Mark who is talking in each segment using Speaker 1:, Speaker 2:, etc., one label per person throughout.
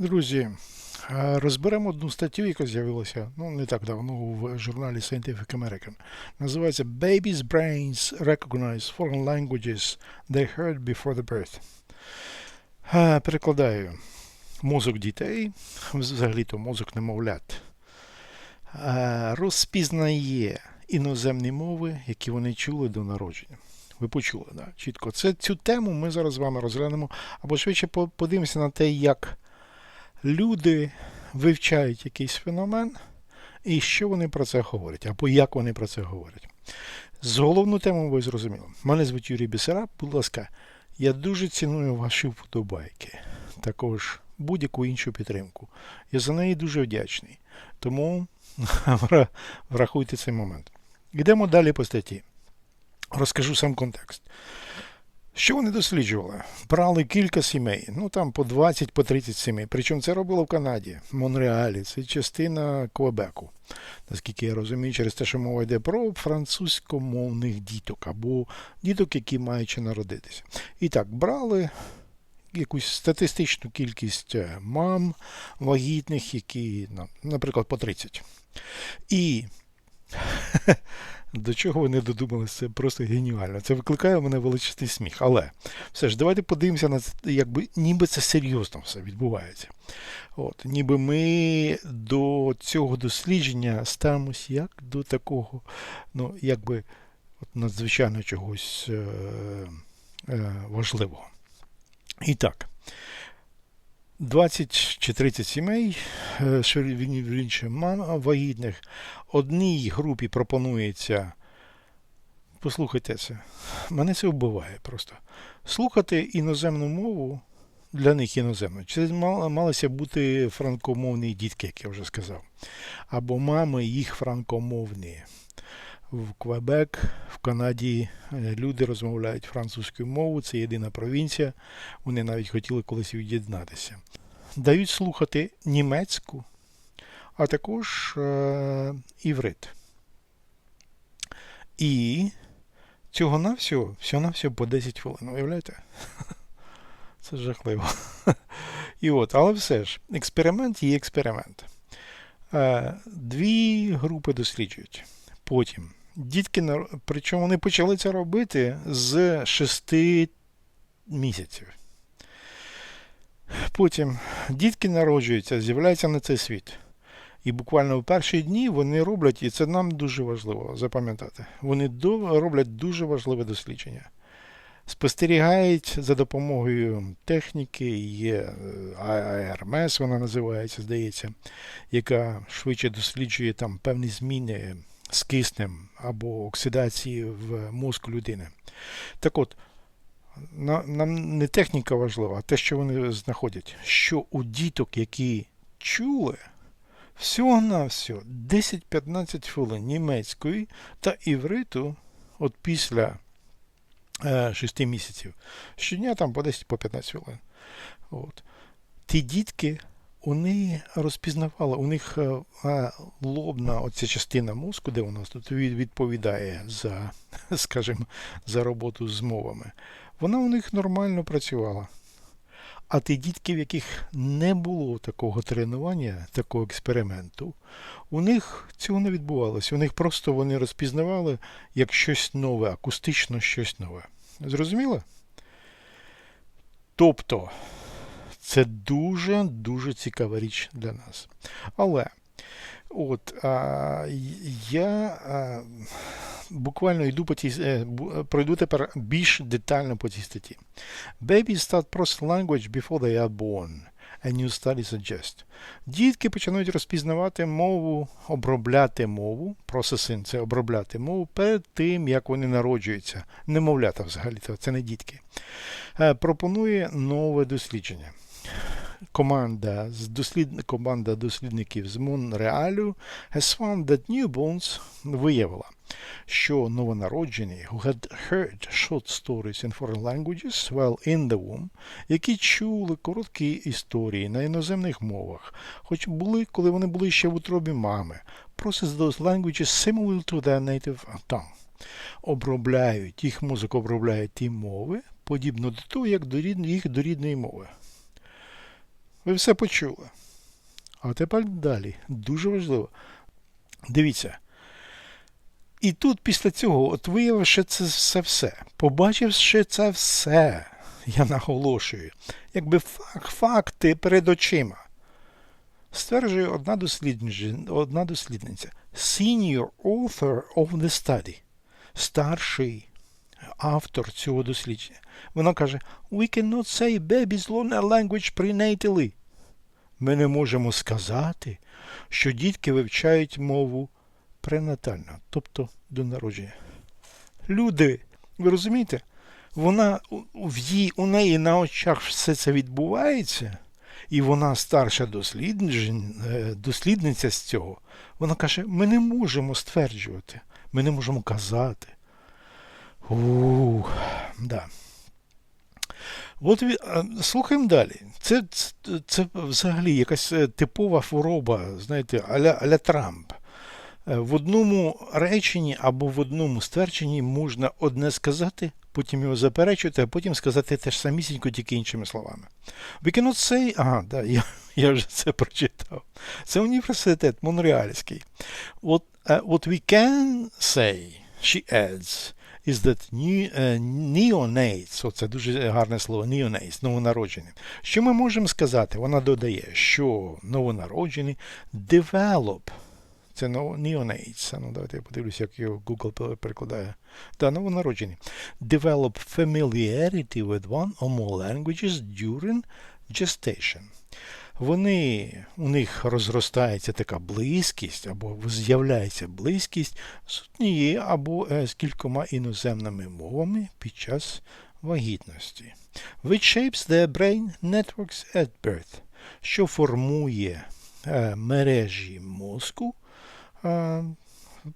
Speaker 1: Друзі, е, розберемо одну статтю, яка з'явилася ну, не так давно в журналі Scientific American. Називається Babies' brains recognize foreign languages they heard before the birth. Е, Перекладаю. Мозок дітей, взагалі-то мозок немовлят, е, розпізнає іноземні мови, які вони чули до народження. Ви почули, да? чітко. Це, цю тему ми зараз з вами розглянемо, або швидше подивимося на те, як люди вивчають якийсь феномен і що вони про це говорять, або як вони про це говорять. З головну тему ви зрозуміли. Мене звуть Юрій Бісера. Будь ласка, я дуже ціную ваші вподобайки, також будь-яку іншу підтримку. Я за неї дуже вдячний. Тому врахуйте цей момент. Йдемо далі по статті. Розкажу сам контекст. Що вони досліджували? Брали кілька сімей, ну там по 20 по 30 сімей. Причому це робили в Канаді, в Монреалі. Це частина Квебеку. Наскільки я розумію, через те, що мова йде про французькомовних діток або діток, які мають ще народитися. І так, брали якусь статистичну кількість е, мам вагітних, які, наприклад, по 30. І до чого вони додумалися, це просто геніально. Це викликає у мене величезний сміх. Але все ж, давайте подивимося на це, якби ніби це серйозно все відбувається. От, ніби ми до цього дослідження ставимося як до такого, ну, якби от, надзвичайно чогось е, е, важливого. І так. 20 чи 30 сімей, е, мам вагітних, одній групі пропонується. Послухайте це. Мене це вбиває просто. Слухати іноземну мову для них іноземну. Це мало- малися бути франкомовні дітки, як я вже сказав. Або мами їх франкомовні. В Квебек, в Канаді е, люди розмовляють французькою мовою, це єдина провінція. Вони навіть хотіли колись від'єднатися. Дають слухати німецьку, а також е, іврит. І цього навсього, всього навсього по 10 хвилин. Уявляєте? Це жахливо. І от, але все ж, експеримент є експеримент. Е, Дві групи досліджують. Потім дітки, причому вони почали це робити з 6 місяців. Потім дітки народжуються, з'являються на цей світ. І буквально в перші дні вони роблять, і це нам дуже важливо запам'ятати. Вони роблять дуже важливе дослідження. Спостерігають за допомогою техніки, є е, АРМС, вона називається, здається, яка швидше досліджує там певні зміни з киснем або оксидації в мозку людини. Так от, нам не техніка важлива, а те, що вони знаходять, що у діток, які чули, всього на всього 10-15 хвилин німецької та івриту, от після е, 6 місяців, щодня там по 10-15 хвилин. От. Ті дітки, вони розпізнавали, у них е, лобна оця частина мозку, де у нас тут відповідає за, скажімо, за роботу з мовами, вона у них нормально працювала. А ті дітки, в яких не було такого тренування, такого експерименту, у них цього не відбувалося. У них просто вони розпізнавали як щось нове, акустично щось нове. Зрозуміло? Тобто, це дуже-дуже цікава річ для нас. Але от а, я а, буквально йду по цій, е, пройду тепер більш детально по цій статті. Babies start processing language before they are born. A new study suggests. Дітки починають розпізнавати мову, обробляти мову. Processing – це обробляти мову перед тим, як вони народжуються. Немовлята взагалі, це не дітки. Е, Пропонує нове дослідження. Команда з дослід... команда дослідників з Монреалю has found that newborns виявила, що новонароджені who had heard short stories in foreign languages while in the womb, які чули короткі історії на іноземних мовах, хоч були, коли вони були ще в утробі мами, process those languages similar to their native tongue. Обробляють, їх мозок обробляє ті мови, подібно до того, як до їх до рідної мови. Ви все почули. А тепер далі. Дуже важливо. Дивіться. І тут після цього, от виявивши це все все, побачивши це все, я наголошую, якби факт, факти перед очима. Стверджує одна дослідниця, одна дослідниця. Senior author of the study. Старший автор цього дослідження. Вона каже: We cannot say babies learn a language prenatally. Ми не можемо сказати, що дітки вивчають мову пренатально, тобто до народження. Люди, ви розумієте, вона в її, у неї на очах все це відбувається, і вона старша дослідниця, дослідниця з цього. Вона каже: ми не можемо стверджувати, ми не можемо казати. Ух, да. От слухаємо далі. Це, це взагалі якась типова хвороба, знаєте, аля, аля Трамп. В одному реченні або в одному ствердженні можна одне сказати, потім його заперечувати, а потім сказати те ж самісінько, тільки іншими словами. We cannot say, ага, да, я, я вже це прочитав. Це університет Монреальський. What, uh, what we can say, she adds, is that new, uh, neonates, оце дуже гарне слово, neonates, новонароджені. Що ми можемо сказати? Вона додає, що новонароджені develop, це neonates, ну давайте я подивлюся, як його Google перекладає. Та новонароджені. Develop familiarity with one or more languages during gestation вони, у них розростається така близькість, або з'являється близькість з однією або е, з кількома іноземними мовами під час вагітності. Which shapes the brain networks at birth, що формує е, мережі мозку е,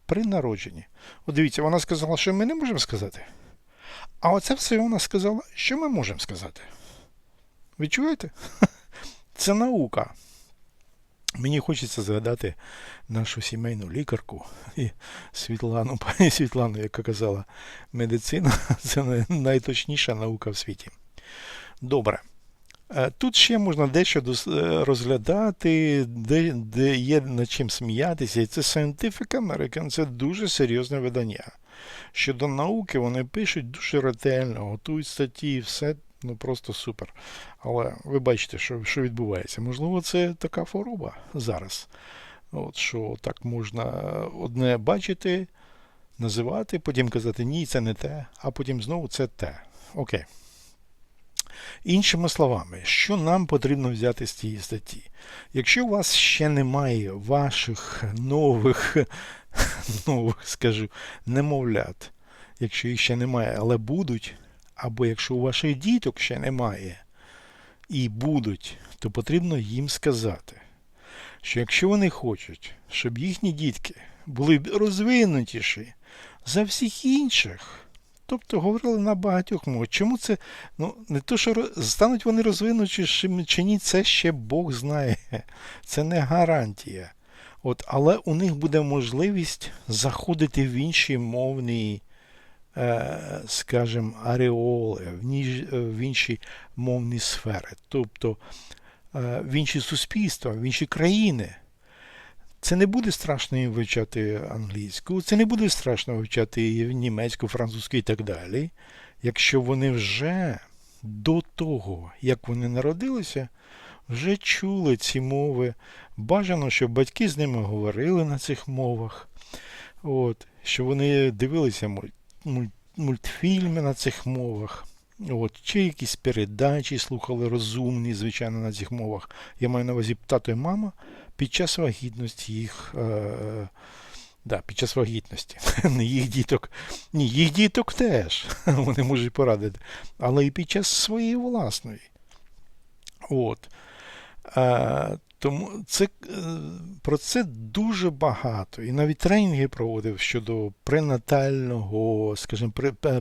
Speaker 1: при народженні. От дивіться, вона сказала, що ми не можемо сказати. А оце все вона сказала, що ми можемо сказати. Ви чуєте? Це наука. Мені хочеться згадати нашу сімейну лікарку і Світлану, пані Світлану, яка казала, медицина це найточніша наука в світі. Добре. Е, тут ще можна дещо е, розглядати, де де є над чим сміятися. І це Scientific American, це дуже серйозне видання. Щодо науки, вони пишуть дуже ретельно, готують статті, все ну просто супер. Але ви бачите, що що відбувається. Можливо, це така хвороба зараз. От, Що так можна одне бачити, називати, потім казати ні, це не те, а потім знову це те. Окей. Іншими словами, що нам потрібно взяти з цієї статті? Якщо у вас ще немає ваших нових, нових, скажу, немовлят, якщо їх ще немає, але будуть, або якщо у ваших діток ще немає і будуть, то потрібно їм сказати, що якщо вони хочуть, щоб їхні дітки були розвинутіші за всіх інших, тобто говорили на багатьох мовах, чому це ну, не то, що стануть вони розвинутішими чи ні, це ще Бог знає. Це не гарантія. От, Але у них буде можливість заходити в інші мовні скажімо, ареоли, в інші мовні сфери, тобто е, в інші суспільства, в інші країни. Це не буде страшно їм вивчати англійську, це не буде страшно вивчати німецьку, французьку і так далі. Якщо вони вже до того, як вони народилися, вже чули ці мови. Бажано, щоб батьки з ними говорили на цих мовах, От, що вони дивилися мультфільми на цих мовах. От, Чи якісь передачі слухали розумні, звичайно, на цих мовах. Я маю на увазі тато і мама під час вагітності їх. Е, да, Під час вагітності. Не їх діток. Ні, їх діток теж вони можуть порадити. Але і під час своєї власної. От. Е, тому це, е, про це дуже багато. І навіть тренінги проводив щодо пренатального, скажімо,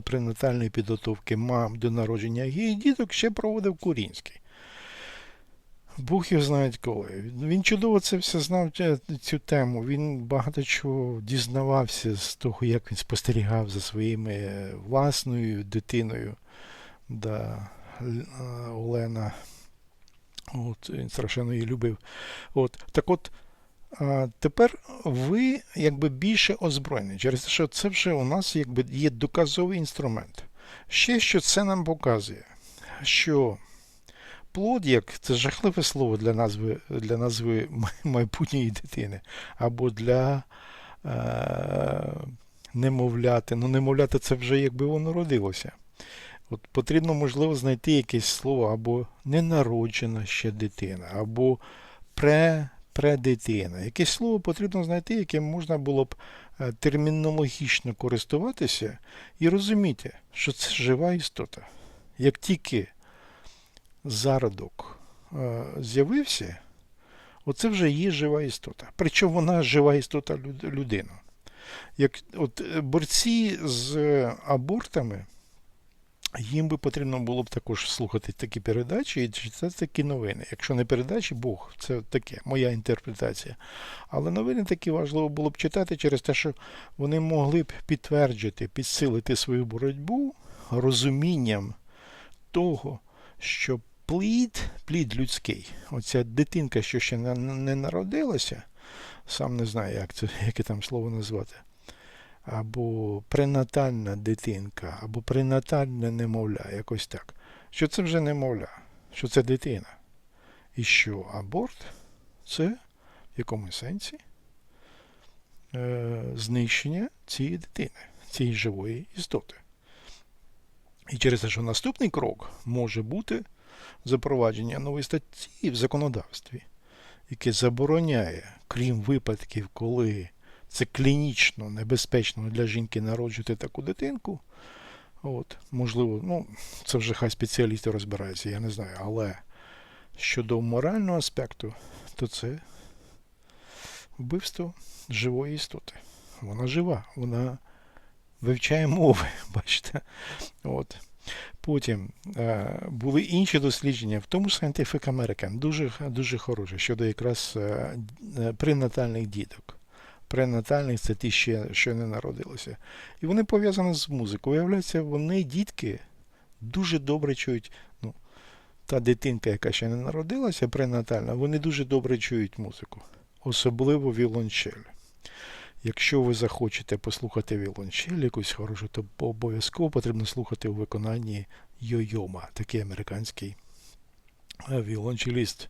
Speaker 1: пренатальної підготовки мам до народження і діток ще проводив Курінський. Бог його знає коли. Він чудово це все знав цю тему. Він багато чого дізнавався з того, як він спостерігав за своїми власною дитиною. Да, Олена От, він страшенно її любив. От, так от, а, тепер ви якби більше озброєні, через те, що це вже у нас якби є доказовий інструмент. Ще що це нам показує, що плод, як це жахливе слово для назви, для назви майбутньої дитини, або для е, немовляти. Ну, немовляти це вже якби воно родилося. От потрібно, можливо, знайти якесь слово або ненароджена ще дитина, або пре, преддитина. Якесь слово потрібно знайти, яким можна було б е, термінологічно користуватися і розуміти, що це жива істота. Як тільки зародок е, з'явився, оце вже є жива істота. Причому вона жива істота людина. Як от е, борці з абортами, їм би потрібно було б також слухати такі передачі і читати такі новини. Якщо не передачі, Бог, це таке, моя інтерпретація. Але новини такі важливо було б читати через те, що вони могли б підтвердити, підсилити свою боротьбу розумінням того, що плід, плід людський, оця дитинка, що ще не народилася, сам не знаю, як це, яке там слово назвати або пренатальна дитинка, або пренатальне немовля, якось так. Що це вже немовля, що це дитина. І що аборт це в якомусь сенсі е, знищення цієї дитини, цієї живої істоти. І через те, що наступний крок може бути запровадження нової статті в законодавстві, яке забороняє, крім випадків, коли це клінічно небезпечно для жінки народжувати таку дитинку. От, можливо, ну, це вже хай спеціалісти розбираються, я не знаю. Але щодо морального аспекту, то це вбивство живої істоти. Вона жива, вона вивчає мови, бачите. От. Потім е, були інші дослідження, в тому Scientific American, дуже, дуже хороше, щодо якраз е, е, пренатальних діток пренатальних це ті, ще, що не народилися. І вони пов'язані з музикою. Виявляється, вони, дітки, дуже добре чують. ну, Та дитинка, яка ще не народилася, пренатальна, вони дуже добре чують музику, особливо віолончель. Якщо ви захочете послухати віолончель якусь хорошу, то обов'язково потрібно слухати у виконанні Йойома, такий американський е, віолончеліст.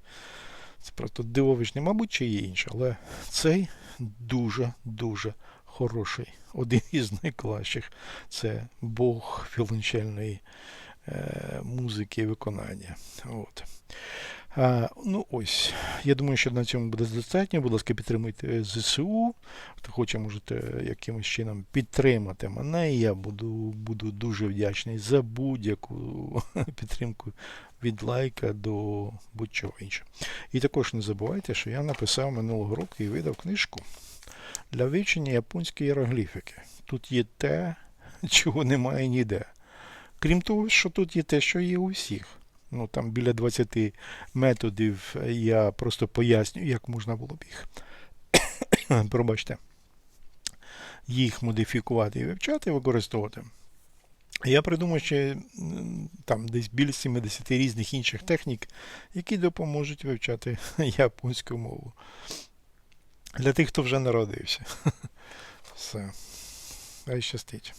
Speaker 1: Це просто дивовижний, мабуть, чи є інше, але цей дуже-дуже хороший. Один із найкращих. Це Бог віолончельної е, музики і виконання. От. А, ну ось, я думаю, що на цьому буде достатньо. Будь ласка, підтримуйте ЗСУ. Хто хоче, можете якимось чином підтримати мене. Я буду буду дуже вдячний за будь-яку підтримку від лайка до будь-чого іншого. І також не забувайте, що я написав минулого року і видав книжку для вивчення японської іерогліфіки. Тут є те, чого немає ніде. Крім того, що тут є те, що є у всіх. Ну, там біля 20 методів я просто пояснюю, як можна було б їх. Пробачте, їх модифікувати і вивчати, використовувати. Я придумав ще там десь більше 70 різних інших технік, які допоможуть вивчати японську мову. Для тих, хто вже народився. Все. Хай щастить.